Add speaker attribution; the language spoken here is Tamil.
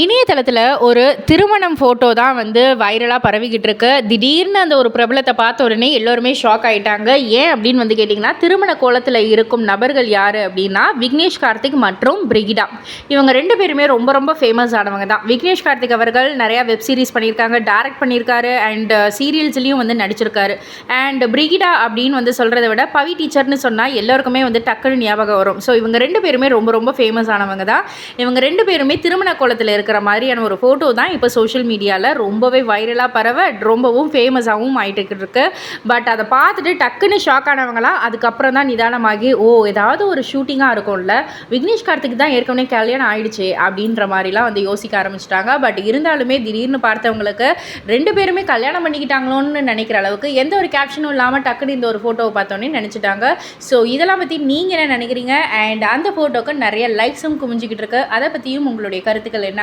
Speaker 1: இணையதளத்தில் ஒரு திருமணம் ஃபோட்டோ தான் வந்து வைரலாக பரவிக்கிட்டு இருக்கு திடீர்னு அந்த ஒரு பிரபலத்தை பார்த்த உடனே எல்லோருமே ஷாக் ஆயிட்டாங்க. ஏன் அப்படின்னு வந்து கேட்டிங்கன்னா திருமண கோலத்தில் இருக்கும் நபர்கள் யார் அப்படின்னா விக்னேஷ் கார்த்திக் மற்றும் பிரிகிடா இவங்க ரெண்டு பேருமே ரொம்ப ரொம்ப ஃபேமஸ் ஆனவங்க தான். விக்னேஷ் கார்த்திக் அவர்கள் நிறையா வெப் சீரிஸ் பண்ணியிருக்காங்க டைரக்ட் பண்ணியிருக்காரு அண்ட் சீரியல்ஸ்லேயும் uh, வந்து நடிச்சிருக்காரு. அண்ட் பிரிகிடா அப்படின்னு வந்து சொல்கிறத விட பவி டீச்சர்னு சொன்னால் எல்லாருக்குமே வந்து டக்குன்னு ஞாபகம் வரும். ஸோ இவங்க ரெண்டு பேருமே ரொம்ப ரொம்ப ஃபேமஸ் ஆனவங்க தான். இவங்க ரெண்டு பேருமே திருமண கோலத்தில் இருக்கிற மாதிரியான ஒரு ஃபோட்டோ தான் இப்போ சோஷியல் மீடியாவில் ரொம்பவே வைரலாக பரவ ரொம்பவும் ஃபேமஸாகவும் ஆகிட்டு இருக்கு. பட் அதை பார்த்துட்டு டக்குன்னு ஷாக் ஆனவங்களாம் அதுக்கப்புறம் தான் நிதானமாகி ஓ ஏதாவது ஒரு ஷூட்டிங்காக இருக்கும்ல விக்னேஷ் கார்த்திக் தான் ஏற்கனவே கல்யாணம் ஆயிடுச்சு அப்படின்ற மாதிரிலாம் வந்து யோசிக்க ஆரம்பிச்சிட்டாங்க. பட் இருந்தாலுமே திடீர்னு பார்த்தவங்களுக்கு ரெண்டு பேருமே கல்யாணம் பண்ணிக்கிட்டாங்களோன்னு நினைக்கிற அளவுக்கு எந்த ஒரு கேப்ஷனும் இல்லாமல் டக்குன்னு இந்த ஒரு ஃபோட்டோவை பார்த்தோன்னே நினச்சிட்டாங்க. ஸோ இதெல்லாம் பற்றி நீங்கள் என்ன நினைக்கிறீங்க? அண்ட் அந்த ஃபோட்டோக்கு நிறைய லைக்ஸும் குமிஞ்சிக்கிட்டு இருக்கு. அதை பற்றியும் உங்களுடைய கருத்துக்கள் என்ன